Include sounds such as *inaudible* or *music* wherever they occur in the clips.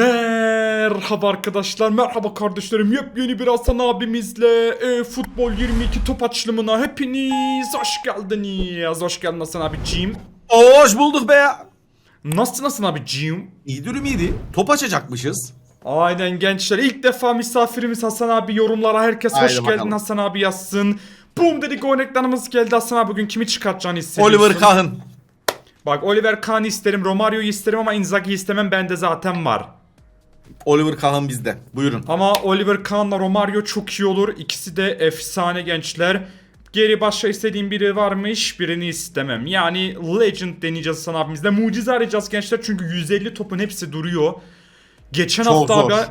Merhaba arkadaşlar, merhaba kardeşlerim. Yepyeni bir Hasan abimizle e, Futbol 22 top açılımına hepiniz hoş geldiniz. Hoş geldin Hasan abiciğim. Hoş bulduk be. Nasılsın Hasan abiciğim? İyi dürüm iyiydi. Top açacakmışız. Aynen gençler. İlk defa misafirimiz Hasan abi yorumlara herkes hoş Haydi geldin bakalım. Hasan abi yazsın. Boom dedik örneklerimiz geldi Hasan abi bugün kimi çıkartacağını hissediyorsun? Oliver Kahn. Bak Oliver Kahn'ı isterim, Romario'yu isterim ama Inzaghi'yi istemem bende zaten var. Oliver Kahn bizde. Buyurun. Ama Oliver Kahn'la Romario çok iyi olur. İkisi de efsane gençler. Geri başka istediğim biri varmış. Birini istemem. Yani Legend deneyeceğiz Hasan abimizle. Mucize arayacağız gençler. Çünkü 150 topun hepsi duruyor. Geçen Çok hafta zor. abi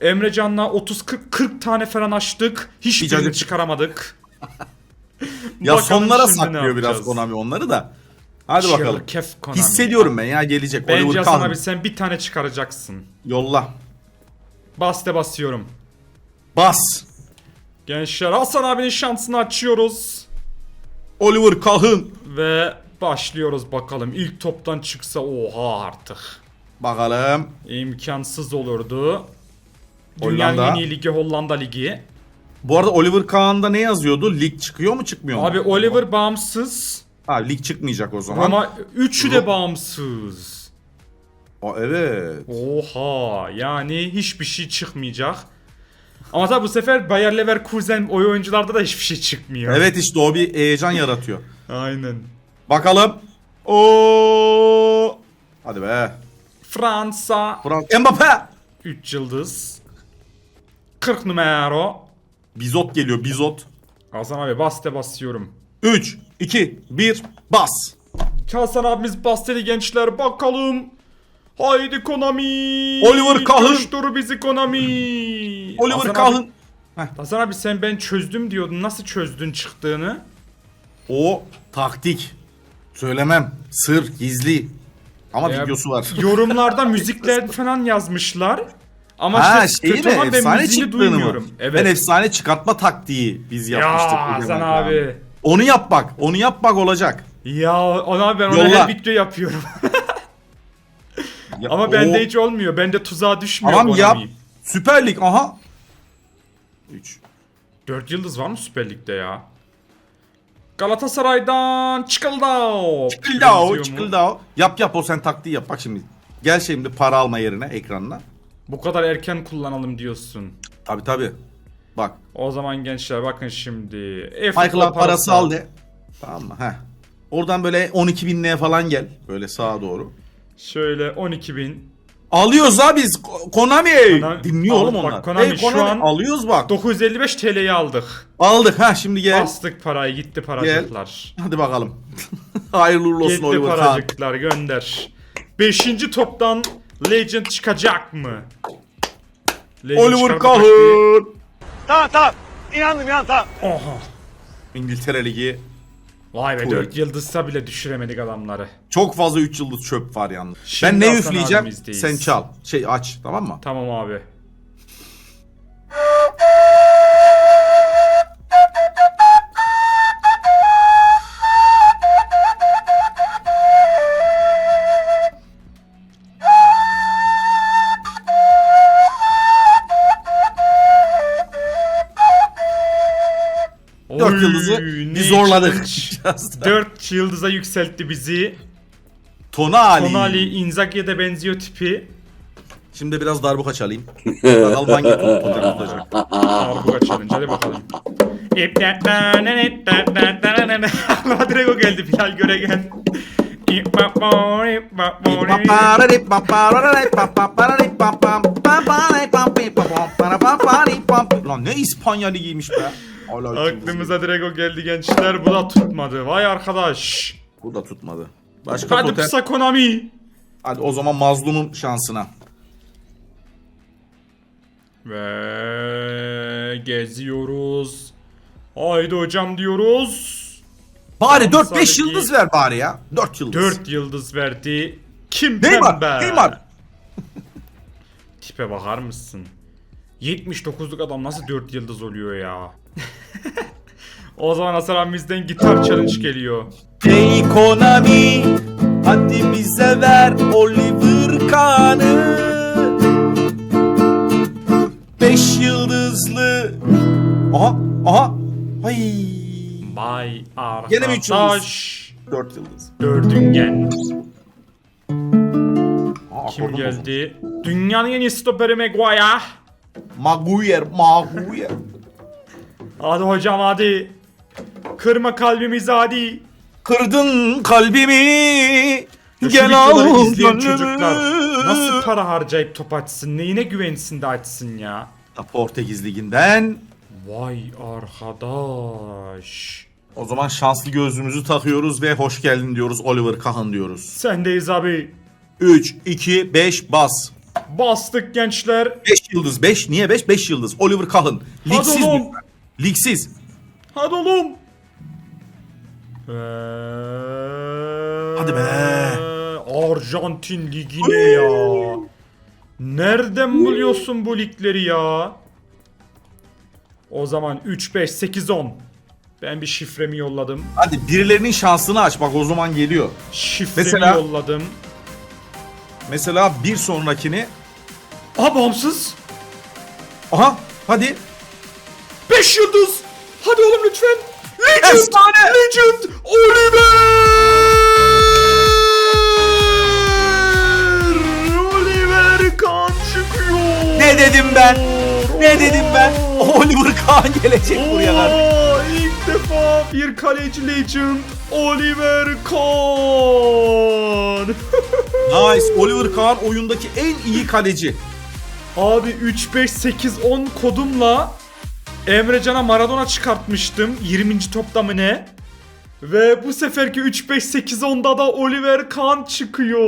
Emrecan'la 30-40 tane falan açtık. Hiçbirini çıkaramadık. *laughs* Ya Bakalım sonlara şimdi ne saklıyor biraz yapacağız? Konami onları da. Hadi bakalım. Çirkef Konami. Hissediyorum ben ya gelecek. Bence Oliver Hasan Kahn. abi sen bir tane çıkaracaksın. Yolla. Bas de basıyorum. Bas. Gençler Hasan abinin şansını açıyoruz. Oliver Kahn. Ve başlıyoruz bakalım. İlk toptan çıksa oha artık. Bakalım. İmkansız olurdu. Dünyanın Hollanda. en iyi ligi Hollanda ligi. Bu arada Oliver Kahn'da ne yazıyordu? Lig çıkıyor mu çıkmıyor mu? Abi Oliver bağımsız Ha lig çıkmayacak o zaman. ama üçü de bağımsız. Aa, evet. Oha yani hiçbir şey çıkmayacak. Ama tabi bu sefer Bayer Leverkusen oy oyuncularda da hiçbir şey çıkmıyor. Evet işte o bir heyecan yaratıyor. *laughs* Aynen. Bakalım. Oo. Hadi be. Fransa Frank Mbappe. 3 yıldız. 40 numara. Bizot geliyor Bizot. Hasan abi bas de basıyorum. 3, 2, 1, bas. Hasan abimiz basteli gençler bakalım. Haydi Konami. Oliver Kahn. Coştur bizi Konami. Oliver Hasan Kahn. Abi, Hasan abi sen ben çözdüm diyordun. Nasıl çözdün çıktığını? O taktik. Söylemem. Sır, gizli. Ama Ya, videosu var. *laughs* Yorumlarda müzikler falan yazmışlar. Ama Ha işte şeyi kötü mi? ama ben Efsane çıktığını mı? Evet. Ben efsane çıkartma taktiği biz yapmıştık. ya Hasan abi. Onu yap bak. Onu yap bak olacak. Ya ona ben ona Yolla. her video yapıyorum. *laughs* Ya, ama bende hiç olmuyor. Bende tuzağa düşmüyor Tamam yap. Konami. Süper Lig aha. 3. 4 yıldız var mı Süper Lig'de ya? Galatasaray'dan Çıkıldao. Çıkıldao, çıkıldao. Yap yap o sen taktiği yap. Bak şimdi. Gel şimdi para alma yerine ekranına. Bu kadar erken kullanalım diyorsun. Tabi tabi. Bak. O zaman gençler bakın şimdi. E Michael parası al de. Tamam mı? Heh. Oradan böyle 12 binliğe falan gel. Böyle sağa doğru. Şöyle 12 bin. Alıyoruz ha biz. Ko- Konami. Konami- Dinliyor Al oğlum bak, onlar. Konami Hey, şu an- Alıyoruz bak. 955 TL'yi aldık. Aldık ha şimdi gel. Bastık parayı gitti paracıklar. Hadi bakalım. *laughs* Hayırlı uğurlu olsun Gitti Oliver Kahn. paracıklar gönder. Beşinci toptan Legend çıkacak mı? Legend Oliver çıkarma Kahn. Tamam tamam. İnandım ya tamam. Oha. İngiltere Ligi. Vay be. 4 yıldızsa bile düşüremedik adamları. Çok fazla 3 yıldız çöp var yalnız. Şimdi ben ne Hasan üfleyeceğim? abimizdeyiz. Sen çal. Şey aç tamam mı? Tamam abi. Dört yıldızı bir zorladık. 4 yıldıza *laughs* yükseltti bizi. Tonali. Tonali Inzaghi'ye de benziyor tipi. Şimdi biraz darbuka çalayım. *laughs* Bakalım hangi top tutacak. Darbuka challenge hadi bakalım. Aklıma direkt o geldi Bilal Göregen. Lan ne İspanya ligiymiş be. Aklımıza direkt o geldi gençler. Bu da tutmadı. Vay arkadaş. Bu da tutmadı. Başka Hadi totem. kısa Konami. Hadi o zaman mazlumun şansına. Ve geziyoruz. Haydi hocam diyoruz. Bari Şansa 4-5 ligi. yıldız ver bari ya. 4 yıldız. 4 yıldız verdi. Kim Neymar. pembe? Neymar. Tipe bakar mısın? 79'luk adam nasıl 4 yıldız oluyor ya? o zaman Hasan abimizden gitar challenge geliyor. Ey Konami hadi bize ver Oliver Kahn'ı 5 yıldızlı. Aha aha. Ay. Vay Gene mi üç arkadaş. 4 yıldız. Dördüngen. Aa, Kim akordum geldi? Dünyanın en iyi stoperi Maguire. Maguire, Maguire. Hadi hocam hadi. Kırma kalbimizi hadi. Kırdın kalbimi. Şu Gel al izleyen çocuklar nasıl para harcayıp top açsın? Neyine güvensin de açsın ya? Portekiz Ligi'nden. Vay arkadaş. O zaman şanslı gözlüğümüzü takıyoruz ve hoş geldin diyoruz. Oliver Kahn diyoruz. Sendeyiz abi. 3, 2, 5 bas. Bastık gençler. 5 yıldız. 5 niye 5? 5 yıldız. Oliver Kahn. Ligsiz oğlum. lütfen. Ligsiz. Hadi oğlum. Hadi be. Arjantin ligi ne ya? Nereden buluyorsun bu ligleri ya? O zaman 3, 5, 8, 10. Ben bir şifremi yolladım. Hadi birilerinin şansını aç. Bak o zaman geliyor. Şifremi Mesela- yolladım. Mesela bir sonrakini. Aha bağımsız. Aha hadi. 5 yıldız. Hadi oğlum lütfen. Legend. Efsane. Legend. Oliver. Oliver kan çıkıyor. Ne dedim ben? Ne dedim ben? Oliver Kahn gelecek buraya kardeşim. Oo, İlk defa bir kaleci legend Oliver Kahn. Nice. Oliver Kahn oyundaki en iyi kaleci. Abi 3 5 8 10 kodumla Emrecan'a Maradona çıkartmıştım 20. topta mı ne? Ve bu seferki 3 5 8 10'da da Oliver Kahn çıkıyor.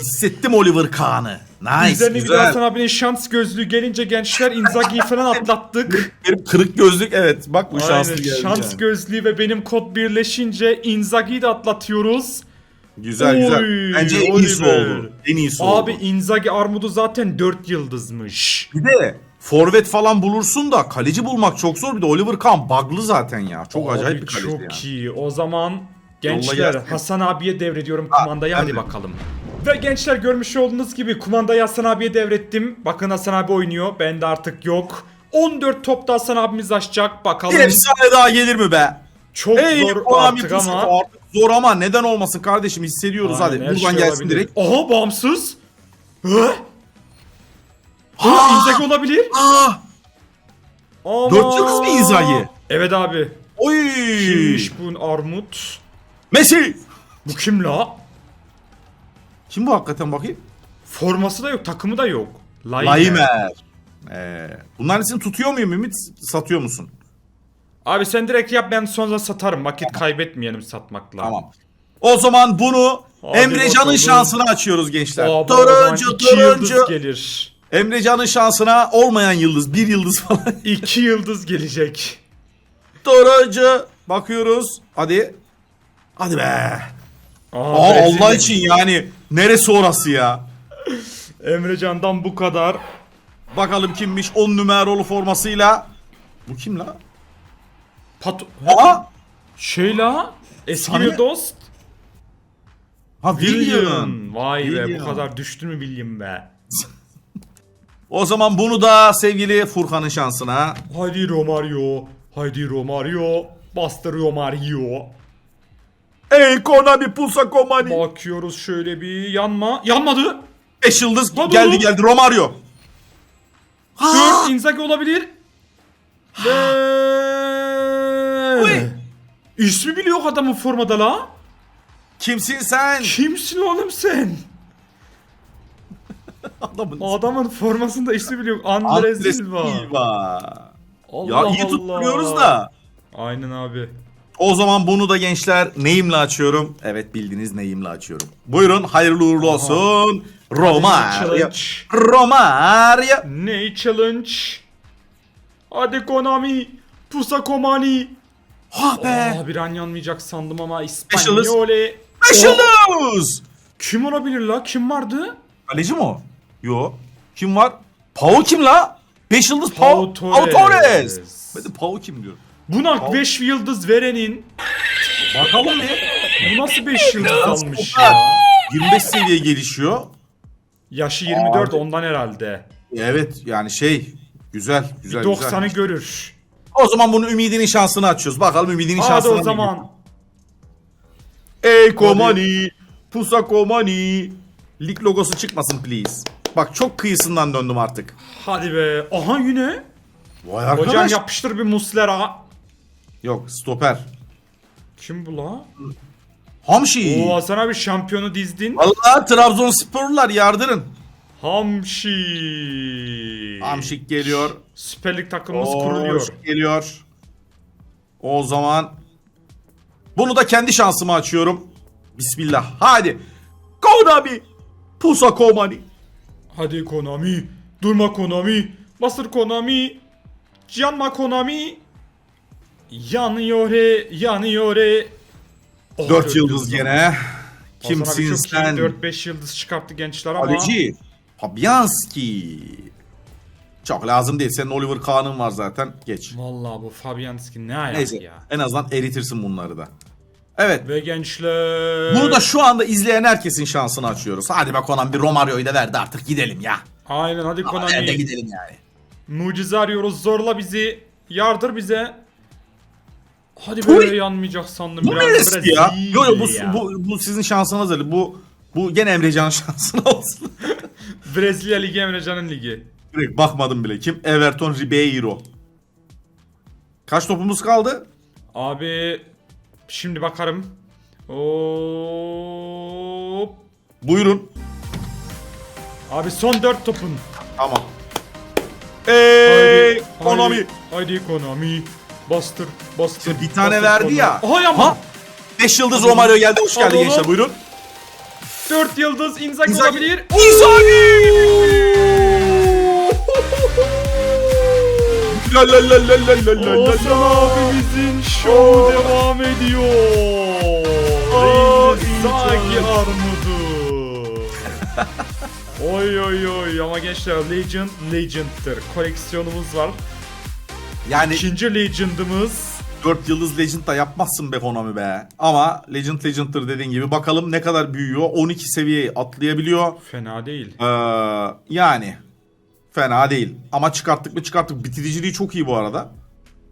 Hissettim Oliver Kahn'ı. Nice. Üzerine bir güzel. daha Hasan abinin şans gözlüğü gelince gençler Inzaghi'yi falan atlattık. Benim kırık gözlük evet. Bak bu şanslı geldi. şans yani. gözlüğü ve benim kod birleşince Inzaghi'yi de atlatıyoruz. Güzel güzel. Oy, Bence en iyisi Oliver. oldu. En iyisi Abi oldu. Inzaghi armudu zaten 4 yıldızmış. Bir de forvet falan bulursun da kaleci bulmak çok zor. Bir de Oliver Kahn bug'lı zaten ya. Çok Abi acayip bir kaleci çok yani. iyi. O zaman gençler gelsin. Hasan abiye devrediyorum kumandayı ben hadi de. bakalım. Ve gençler görmüş olduğunuz gibi kumandayı Hasan abiye devrettim. Bakın Hasan abi oynuyor. Bende artık yok. 14 topta Hasan abimiz açacak. Bakalım. Bir efsane daha gelir mi be? Çok Ey zor artık ama. artık zor ama neden olmasın kardeşim hissediyoruz Aynen, hadi. her Buradan şey gelsin olabilir. direkt. Aha bağımsız. Hı? Ha, Inzaghi olabilir. Aa! Ama... Dört yıldız mı Inzaghi? Evet abi. Oy! Kimmiş bu armut? Messi! Bu kim la? Kim bu hakikaten bakayım? Forması da yok, takımı da yok. Laimer. Ee, bunların hepsini tutuyor muyum Ümit? Satıyor musun? Abi sen direkt yap ben sonra satarım. Vakit kaybetmeyelim satmakla. Tamam. O zaman bunu Hadi Emrecan'ın bakalım. şansını açıyoruz gençler. Aa, bu o zaman Turuncu, iki yıldız turuncu. gelir. Emrecan'ın şansına olmayan yıldız, bir yıldız falan. *laughs* İki yıldız gelecek. turuncu. Bakıyoruz. Hadi. Hadi be. Aa, Aa, Brezilya. Allah için yani. Neresi orası ya? Emrecan'dan bu kadar. Bakalım kimmiş 10 numaralı formasıyla. Bu kim la? Pat Aa! şey la. Eski Sana- bir dost. Ha William. William. Vay be William. bu kadar düştü mü William be. O zaman bunu da sevgili Furkan'ın şansına. Haydi Romario. Haydi Romario. Bastır Romario. Ey Konami Pulsa Komani. Bakıyoruz şöyle bir yanma. Yanmadı. 5 yıldız Hadi geldi oğlum. geldi Romario. 4 Inzaghi olabilir. Uy. İsmi bile yok adamın formada la. Kimsin sen? Kimsin oğlum sen? Adamın Adamın formasında ismi bile yok. Andre Andres Silva. Silva. Allah Ya iyi Allah. tutturuyoruz da. Aynen abi. O zaman bunu da gençler neyimle açıyorum? Evet bildiğiniz neyimle açıyorum. Buyurun hayırlı uğurlu olsun. Romario. Challenge. Romario. Ne challenge? Hadi Konami. Pusa Komani. Ha be. Aa, bir an yanmayacak sandım ama. İspanyole. Beş Oh, yıldız. Kim olabilir la? Kim vardı? Kaleci mi o? Yo. Kim var? Pau kim la? 5 yıldız Pau Pau, Pau Torres. Torres. Ben de Pau kim diyorum. Buna 5 yıldız verenin Bakalım bir. bu nasıl 5 yıldız almış ya? 25 seviye gelişiyor. Yaşı 24 Abi. ondan herhalde. Evet yani şey güzel güzel 90'ı güzel. görür. O zaman bunu Ümidi'nin şansını açıyoruz. Bakalım Ümidi'nin Hadi şansını. o zaman. Ey Komani. Pusa Komani. Lig logosu çıkmasın please. Bak çok kıyısından döndüm artık. Hadi be. Aha yine. Vay arkadaş. Hocam yapıştır bir muslera. Yok stoper. Kim bu la? Hamşi. Oo Hasan abi şampiyonu dizdin. Vallahi Trabzonsporlular yardırın. Hamşi. Hamşik geliyor. Süper Lig takımımız Oo, kuruluyor. Hamşik geliyor. O zaman bunu da kendi şansıma açıyorum. Bismillah. Hadi. Konami. Pusa Komani. Hadi Konami. Durma Konami. Bastır Konami. Yanma Konami. Yanıyor he, yanıyor he. Oh, 4 yıldız gene. Kimsin sen? iyi 4-5 yıldız çıkarttı gençler ama. Kaleci. Fabianski. Çok lazım değil. Senin Oliver Kahn'ın var zaten. Geç. Vallahi bu Fabianski ne ayak Neyse. ya. En azından eritirsin bunları da. Evet. Ve gençler. Bunu da şu anda izleyen herkesin şansını açıyoruz. Hadi be Konan bir Romario'yu da verdi artık gidelim ya. Aynen hadi Ama Konami. gidelim yani. Mucize arıyoruz zorla bizi. Yardır bize. Hadi Tuy. böyle yanmayacak sandım. Bu Biraz neresi ya? Brezilya. Yo yo bu, bu, bu sizin şansınız öyle. Bu bu gene Emrecan'ın *laughs* şansına olsun. Brezilya Ligi Emrecan'ın ligi. Direkt bakmadım bile. Kim? Everton Ribeiro. Kaç topumuz kaldı? Abi şimdi bakarım. Hop. Buyurun. Abi son 4 topun. Tamam. Ey Konami. Haydi, Konami. Bastır, bastır. Şimdi bir tane bastır verdi Konami. ya. Aha yapma. Ha? 5 yıldız Romario geldi. Hoş geldin oğlum. gençler. Buyurun. 4 yıldız Inzaghi Inzaghi. olabilir. La la la la la la la la Hasan abimizin şovu devam ediyor. Oh, Inzaghi armudu. oy oy oy ama gençler Legend Legend'dır. Koleksiyonumuz var. Yani İkinci Legend'ımız 4 yıldız Legend da yapmazsın be Konami be. Ama Legend Legend'dır dediğin gibi. Bakalım ne kadar büyüyor. 12 seviyeyi atlayabiliyor. fena değil. Ee, yani fena değil. Ama çıkarttık mı çıkarttık. Bitiriciliği çok iyi bu arada.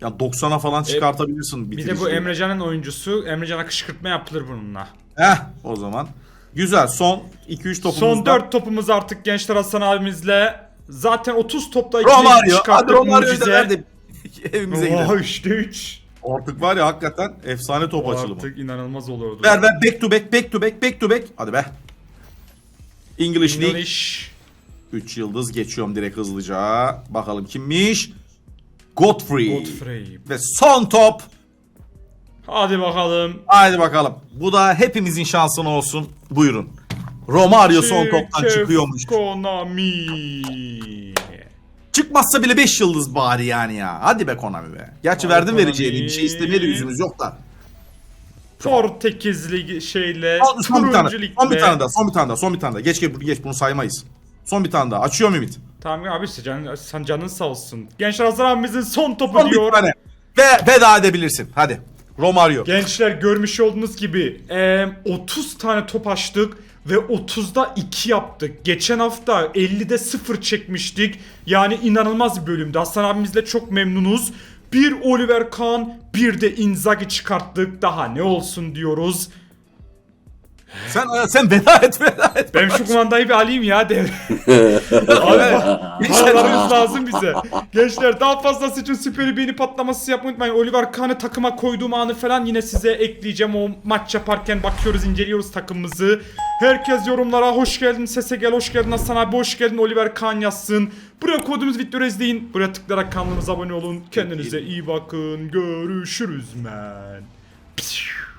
Yani 90'a falan çıkartabilirsin E, Bir bitiriciliği. de bu Emrecan'ın oyuncusu. Emrecan'a kışkırtma yapılır bununla. Heh o zaman. Güzel son 2-3 topumuzda. Son 4 topumuz artık gençler Hasan abimizle. Zaten 30 topta 2 Romario. Hadi çıkarttık Romario'yu da mucize. ver de *laughs* evimize gidelim. Oha 3'te 3. Artık var ya hakikaten efsane top açılımı. Artık inanılmaz olurdu. Ver ver back to back back to back back to back. Hadi be. English League. English. 3 yıldız geçiyorum direkt hızlıca. Bakalım kimmiş? Godfrey. Godfrey. Ve son top. Hadi bakalım. Haydi bakalım. Bu da hepimizin şansına olsun. Buyurun. Romario son toptan Çirkef çıkıyormuş. Konami. Çıkmazsa bile 5 yıldız bari yani ya. Hadi be Konami be. Gerçi verdin Konami. vereceğini. Bir şey istemeye de yüzümüz yok da. Portekiz Ligi şeyle. Son, son bir tane. turuncu Son bir tane daha. Son bir tane daha. Son bir tane daha. Geç geç, geç bunu saymayız. Son bir tane daha. Açıyorum Ümit. Tamam abi işte can, sen canın sağ olsun. Gençler Hasan abimizin son topu Son bir diyor. tane. Ve veda edebilirsin. Hadi. Romario. Gençler görmüş olduğunuz gibi e, 30 tane top açtık ve 30'da 2 yaptık. Geçen hafta 50'de 0 çekmiştik. Yani inanılmaz bir bölümdü. Hasan abimizle çok memnunuz. Bir Oliver Kahn, bir de Inzaghi çıkarttık. Daha ne olsun diyoruz. Sen sen veda et veda et. Ben şu kumandayı bir alayım ya dev. *laughs* Abi paralarımız lazım bize. Gençler daha fazlası için süper beğeni patlaması yapmayı unutmayın. Oliver Kahn'ı takıma koyduğum anı falan yine size ekleyeceğim. O maç yaparken bakıyoruz inceliyoruz takımımızı. Herkes yorumlara hoş geldin sese gel hoş geldin Hasan abi hoş geldin Oliver Kahn yazsın. Buraya koyduğumuz videoları izleyin. Buraya tıklayarak kanalımıza abone olun. Kendinize iyi bakın. Görüşürüz men. Pişt.